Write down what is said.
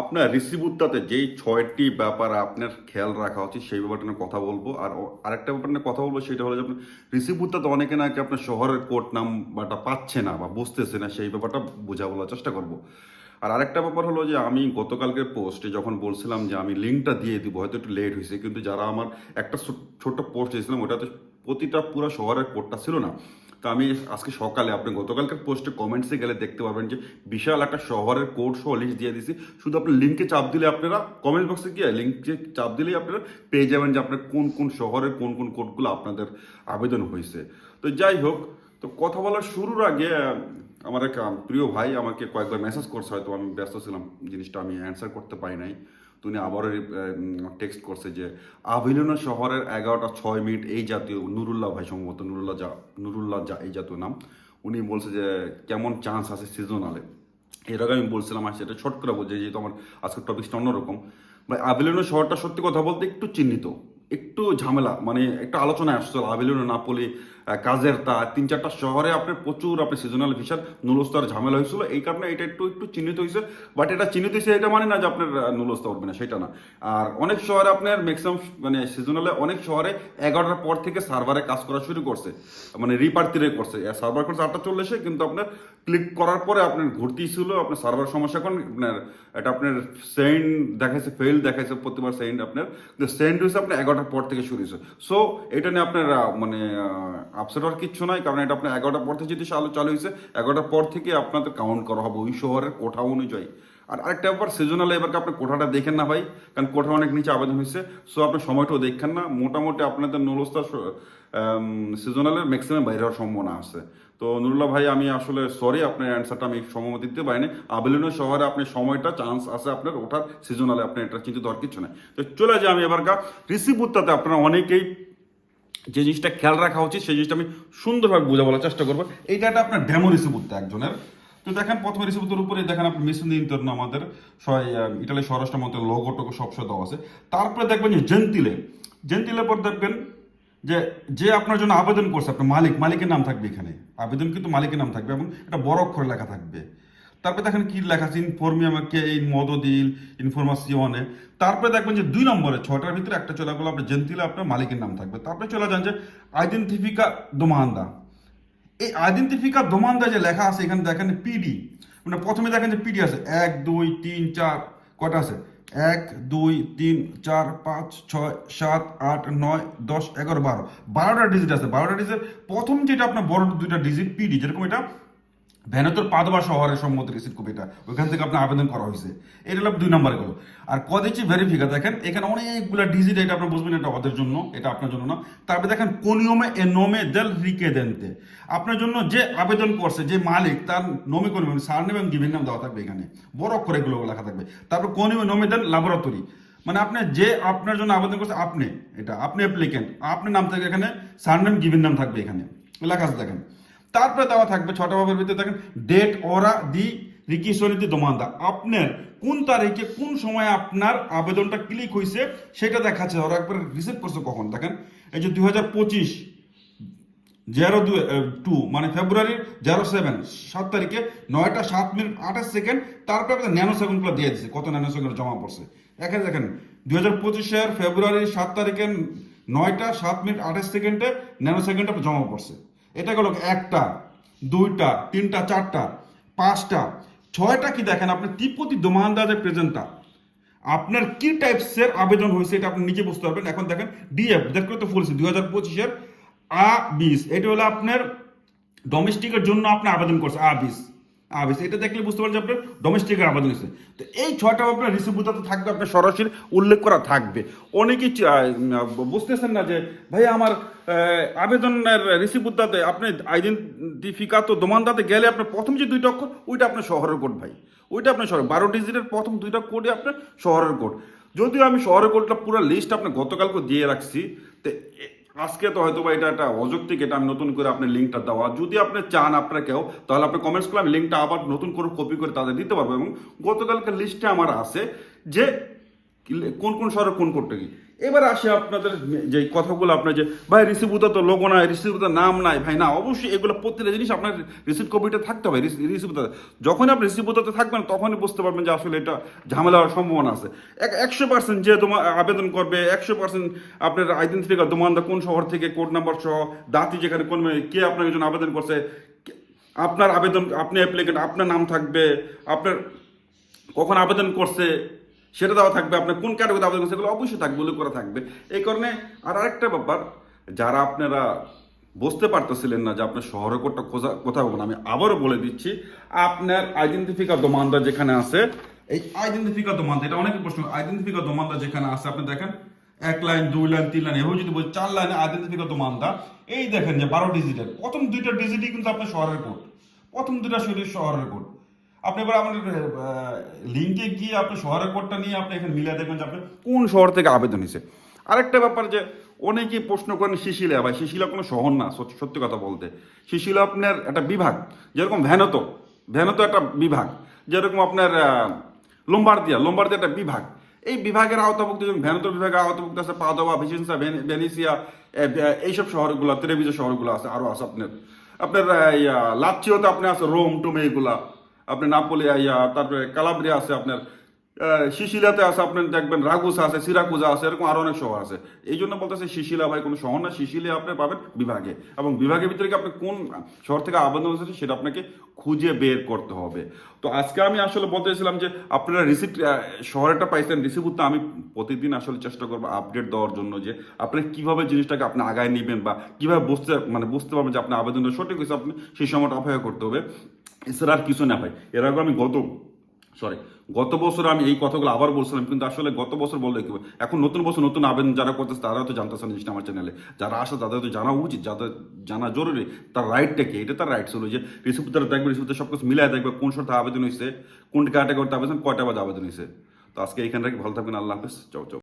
আপনার রিসিভুত্তাতে যেই ছয়টি ব্যাপার আপনার খেয়াল রাখা উচিত, সেই ব্যাপারটা নিয়ে কথা বলব। আর আরেকটা ব্যাপার নিয়ে কথা বলব, সেটা হলো যে আপনার রিসিভুত্তাতে অনেকে নাকি আপনার শহরের কোর্ট নাম্বারটা পাচ্ছে না বা বুঝতেছে না, সেই ব্যাপারটা বোঝা বলার চেষ্টা করব। আর আরেকটা ব্যাপার হলো যে আমি গতকালকের পোস্টে যখন বলছিলাম যে আমি লিঙ্কটা দিয়ে দিব, হয়তো একটু লেট হয়েছে, কিন্তু যারা আমার একটা ছোট্ট পোস্ট দিয়েছিলাম ওটাতে প্রতিটা পুরো শহরের কোডটা ছিল না। তো আমি আজকে সকালে, আপনি গতকালকার পোস্টে কমেন্টসে গেলে দেখতে পাবেন যে বিশাল একটা শহরের কোড সহ লিস্ট দিয়ে দিছি শুধু আপনি লিঙ্কে চাপ দিলে আপনারা কমেন্ট বক্সে গিয়ে লিঙ্কে চাপ দিলেই আপনারা পেয়ে যাবেন যে আপনার কোন কোন শহরের কোন কোন কোডগুলো আপনাদের আবেদন হয়েছে। তো যাই হোক, তো কথা বলার শুরুর আগে আমার এক প্রিয় ভাই আমাকে কয়েকবার মেসেজ করছে, হয়তো আমি ব্যস্ত ছিলাম, জিনিসটা আমি অ্যান্সার করতে পারি নাই। তো উনি আবারও টেক্সট করছে যে, আভিলনা শহরের এগারোটা ছয় মিনিট এই জাতীয় নুরুল্লাহ ভাই সম্ভবত, নুরুল্লাহ যা নুরুল্লাহ যা এই জাতীয় নাম, উনি বলছে যে, কেমন চান্স আছে সিজনালে এর আগে আমি বলছিলাম আর সেটা শর্ট করে বলছি, যেহেতু আমার আজকের টপিকটা অন্যরকম। ভাই, আভিলনা শহরটা সত্যি কথা বলতে একটু চিহ্নিত, একটু ঝামেলা মানে একটা আলোচনায় আসছিল আভিলনা, নাপোলি কাজের তা, তিন চারটা শহরে আপনার প্রচুর আপনি সিজনাল ভিসার নুলস্তর ঝামেলা হয়েছিল। এই কারণে এটা একটু একটু চিহ্নিত হয়েছে। বাট এটা চিহ্নিত হয়েছে, এটা মানে না যে আপনার নুলস্তা উঠবে না, সেটা না। আর অনেক শহরে আপনার ম্যাক্সিমাম মানে সিজনালে অনেক শহরে এগারোটার পর থেকে সার্ভারে কাজ করা শুরু করছে। মানে রিপার্টিরে করছে। সার্ভার করছে আটটা চল্লিশে কিন্তু আপনার ক্লিক করার পরে আপনার ঘুরতেই ছিল, আপনার সার্ভার সমস্যা কোন আপনার, এটা আপনার সেন্ড দেখাইছে ফেল দেখাইছে, প্রতিবার সেন্ড আপনার। সেন্ড হয়েছে আপনার এগারোটার পর থেকে শুরু হয়েছে। সো এটা নিয়ে আপনার মানে আপসেট হওয়ার কিচ্ছু নাই, কারণ এটা আপনার এগারোটার পর থেকে যদি চালু চালু হয়েছে, এগারোটার পর থেকে আপনাদের কাউন্ট করা হবে ওই শহরের কোঠা অনুযায়ী। আর আরেকটা ব্যাপার সিজনাল এবার আপনি কোঠাটা দেখেন না ভাই, কারণ কোঠা অনেক নিচে আবেদন হয়েছে সো আপনি সময়টাও দেখেন না, মোটামুটি আপনাদের নুলস্তা সিজনালের ম্যাক্সিমাম বাইরে হওয়ার সম্ভাবনা আছে। তো নুরুল্লাহ ভাই, আমি আসলে সরি আপনার অ্যান্সারটা আমি সময় দিতে পারিনি। আবেলিনো শহরে আপনি সময়টা চান্স আছে আপনার ওঠার সিজনালে আপনি এটা চিন্তিত হওয়ার কিছু নাই। তো চলে যাই আমি এবার গা রিসিভুত্তাতে আপনারা অনেকেই যে জিনিসটা খেয়াল রাখা উচিত, সেই জিনিসটা আমি সুন্দরভাবে বোঝা বলার চেষ্টা করব। এইটা একটা আপনার ডেমো রিসিভুত্তা একজনের। তো দেখেন, প্রথমে রিসিভুত্তার উপরে দেখেন আপনি মেশিন ইন্টারন আমাদের ইটালি স্বরাষ্ট্র মন্ত্রের লোগো টোগো সব সহ দেওয়া আছে। তারপরে দেখবেন যে জেন্তিলে জেন্তিলের পর দেখবেন যে যে আপনার জন্য আবেদন করছে, আপনার মালিক, মালিকের নাম থাকবে এখানে। আবেদন কিন্তু মালিকের নাম থাকবে এবং এটা বড় অক্ষরে লেখা থাকবে। তারপরে দেখেন কি লেখা আছে ইনফর্মিয়ামকে ইন মদদিল ইনফরমাসিওনে তারপরে দেখবেন যে দুই নম্বরে ছটার ভিতরে একটা চলে গেলো আপনার জেন্তিলে, আপনার মালিকের নাম থাকবে। তারপরে চলে যান যে আইডেন্টিফিকা দোমান্দা। এই আইডেন্টিফিকা দোমান্দা যে লেখা আছে, এখানে দেখেন পিডি। মানে প্রথমে দেখেন যে পিডি আছে, এক, দুই, তিন, চার কটা আছে? এক, দুই, তিন, চার, পাঁচ, ছয়, সাত, আট, নয়, দশ, এগারো, বারো। বারোটা ডিজিট আছে। বারোটা ডিজিট প্রথম যেটা আপনার বড় দুইটা ডিজিট পিডি। যেরকম এটা ভ্যানতর পাদবা শহরের সম্মত রিসিভ কপি এটা ওইখান থেকে আপনার আবেদন করা হয়েছে। এটা হলো দুই নম্বরে গেল। আর কদেছি ভেরিফিকা দেখেন, এখানে অনেকগুলো ডিজিট এটা আপনি বুঝবেন এটা ওদের জন্য, এটা আপনার জন্য না। তারপরে দেখেন কোন নিয়মে এ নোমে দেল রিকে দেনতে। আপনার জন্য যে আবেদন করছে, যে মালিক, তার নমে কোন সার এবং গিভেন নাম দেওয়া থাকবে এখানে। বড় অক্ষরে এগুলো লেখা থাকবে। তারপর কোন নিয়মে নোমে দেন ল্যাবরেটরি মানে আপনি যে আপনার জন্য আবেদন করছে, আপনি, এটা, আপনি অ্যাপ্লিকেন্ট আপনার নাম থাকবে এখানে সার নেম গিভেন নাম থাকবে এখানে। লেখা আছে, দেখেন। তারপরে দেওয়া থাকবে ছটা ভাবের ভিতরে দেখেন ডেট ওরা দি রিকিশনীতি দোমান্দা। আপনার কোন তারিখে কোন সময় আপনার আবেদনটা ক্লিক হয়েছে সেটা দেখাচ্ছে। ওরা একবার রিসিভ করছে কখন? দেখেন, এই যে দুই হাজার পঁচিশ জিরো টু মানে ফেব্রুয়ারির জিরো সেভেন সাত তারিখে নয়টা সাত মিনিট আঠাশ সেকেন্ড তারপরে আপনার ন্যানো সেকেন্ডগুলো দিয়ে দিচ্ছে কত ন্যানো সেকেন্ড জমা পড়ছে? এখানে দেখেন, দুই হাজার পঁচিশের ফেব্রুয়ারির সাত তারিখে নয়টা সাত মিনিট আঠাশ সেকেন্ডে ন্যানো সেকেন্ড জমা পড়ছে। এটা গেল একটা, দুইটা, তিনটা, চারটা, পাঁচটা, ছয়টা কি দেখেন? আপনি তিপ্পতি দোমানদাজের প্রেজেন্টটা আপনার কি টাইপসের আবেদন হয়েছে এটা আপনি নিজে বুঝতে পারবেন। এখন দেখেন ডিএফ দেখো তো ফুলছে দুই হাজার পঁচিশের আ বিশ এটা হলো আপনার ডোমেস্টিকের জন্য আপনি আবেদন করছে আ বিশ আ এটা দেখলে বুঝতে পারছেন আপনার ডোমেস্টিকের আবেদন হয়েছে। তো এই ছয়টা আপনার রিসিভুতাতে থাকবে, আপনার সরাসরি উল্লেখ করা থাকবে। অনেকেই বুঝতেছেন না যে, ভাই, আমার আবেদনের রিসিভুতাতে আপনি আইডেন্টিফিকাতো দোমানদাতে গেলে আপনার প্রথম যে দুইটা অক্ষর, ওইটা আপনার শহরের কোড, ভাই। ওইটা আপনার শহর, বারো ডিজিটের প্রথম দুইটা কোডই আপনার শহরের কোড। যদিও আমি শহরের কোডটা পুরো লিস্ট আপনার গতকালকে দিয়ে রাখছি, তো আজকে তো হয়তো বা এটা একটা অযৌক্তিক, এটা আমি নতুন করে আপনার লিঙ্কটা দেওয়া। যদি আপনি চান আপনার কেউ তাহলে আপনি কমেন্টস করলে আমি লিঙ্কটা আবার নতুন করে কপি করে তাদের দিতে পারব। এবং গতকালকে লিস্টে আমার আছে যে কোন কোন শহরে কোন কোডটা কি? এবার আসে আপনাদের যে কথাগুলো আপনার যে, ভাই রিসিভুতা তো লোগো নাই রিসিভুতার নাম নাই। ভাই, না, অবশ্যই এগুলো প্রত্যেকটা জিনিস আপনার রিসিভ কপিটা থাকতে হবে রিসিভুতা যখন আপনি রিসিভুতাতে থাকবেন, তখনই বুঝতে পারবেন যে আসলে এটা ঝামেলা হওয়ার সম্ভাবনা আছে। এক- একশো পার্সেন্ট যে তোমার আবেদন করবে, একশো পার্সেন্ট আপনার আইডেন্টিফিকার তোমার কোন শহর থেকে কোড নাম্বার সহ দাঁতি যেখানে কোন কে আপনার জন্য আবেদন করছে আপনার আবেদন, আপনি অ্যাপ্লিকেন্ট আপনার নাম থাকবে, আপনার কখন আবেদন করছে সেটা দেওয়া থাকবে, আপনার কোন ক্যাটাগরিতে আবেদন এগুলো অবশ্যই থাকবে, উল্লেখ করা থাকবে। এই কারণে আর আরেকটা ব্যাপার, যারা আপনারা বুঝতে পারতেছিলেন না যে আপনার শহরের কোডটা খোঁজা কোথাও পাবেন আমি আবারও বলে দিচ্ছি, আপনার আইডেন্টিফিকার দোমানদা যেখানে আছে, এই আইডেন্টিফিকার দোমানদা এটা অনেক প্রশ্ন আইডেন্টিফিকার দোমানদা যেখানে আছে, আপনি দেখেন, এক লাইন, দুই লাইন, তিন লাইন, এভাবে যদি বলি, চার লাইনে আইডেন্টিফিকার দোমানদা এই দেখেন যে বারো ডিজিটের প্রথম দুইটা ডিজিটই কিন্তু আপনার শহরের কোড প্রথম দুটা শরীর শহরের কোড আপনি এবার আমাদের লিঙ্কে গিয়ে আপনি শহরের কোডটা নিয়ে আপনি এখানে মিলিয়ে দেখবেন যে আপনি কোন শহর থেকে আবেদন হয়েছে। আরেকটা ব্যাপার যে অনেকেই প্রশ্ন করেন শিশিলা ভাই, শিশিলা কোনো শহর না সত্যি কথা বলতে। শিশিলা আপনার একটা বিভাগ, যেরকম ভ্যানত ভ্যানত একটা বিভাগ, যেরকম আপনার লোম্বার্দিয়া লোম্বার্দিয়া একটা বিভাগ। এই বিভাগের আওতাভুক্ত যেমন ভ্যানত বিভাগের আওতাভুক্ত আছে, পাদোয়া, ভিসেন্সা, ভেন- ভেনিসিয়া এইসব শহরগুলো তেরেবিজা শহরগুলো আছে আরও আছে আপনার। আপনার লাচ্চিওতে আপনি আছে, রোম, টোম, এইগুলা। আপনার নাপোলি ইয়া তারপরে কালাব্রিয়া আছে আপনার শিশিলাতে আছে আপনার দেখবেন রাগুসা আছে, সিরাকুজা আছে, এরকম আরও অনেক শহর আছে। এই জন্য বলতেছে শিশিলা ভাই, কোনো শহর না শিশিলা আপনি পাবেন বিভাগে। এবং বিভাগের ভিতরে আপনি কোন শহর থেকে আবেদন করেছেন সেটা আপনাকে খুঁজে বের করতে হবে। তো আজকে আমি আসলে বলতে চাইছিলাম যে, আপনারা রিসিপ্ট শহরেরটা পাইছেন রিসিপ্টটা আমি প্রতিদিন আসলে চেষ্টা করব আপডেট দেওয়ার জন্য যে, আপনি কীভাবে জিনিসটাকে আপনি আগায় নেবেন বা কীভাবে বুঝতে মানে বুঝতে পারবেন যে আপনার আবেদনটা সঠিক হয়েছে, আপনি সেই সময়টা অপেক্ষা করতে হবে। এছাড়া আর কিছু না ভাই। এর আগে আমি গত সরি গত বছর আমি এই কথাগুলো আবার বলছিলাম, কিন্তু আসলে গত বছর বললে কি এখন নতুন বছর নতুন আবেদন যারা করতেছে তারা তো জানতেছে না জিনিসটা আমার চ্যানেলে যারা আসে, তাদের তো জানা উচিত, যাদের জানা জরুরি, তার রাইটটা কি? এটা তার রাইট ছিল যে রিসিপ্ট তারা দেখবে রিসিপ্ট সব কিছু মিলাই দেখবে, কোন শর্তে আবেদন হয়েছে, কোন ক্যাটাগরিতে আবেদন কয়টা বাজে আবেদন হয়েছে। তো আজকে এইখানে রাখি, ভালো থাকবেন, আল্লাহ হাফেজ। চাও চাও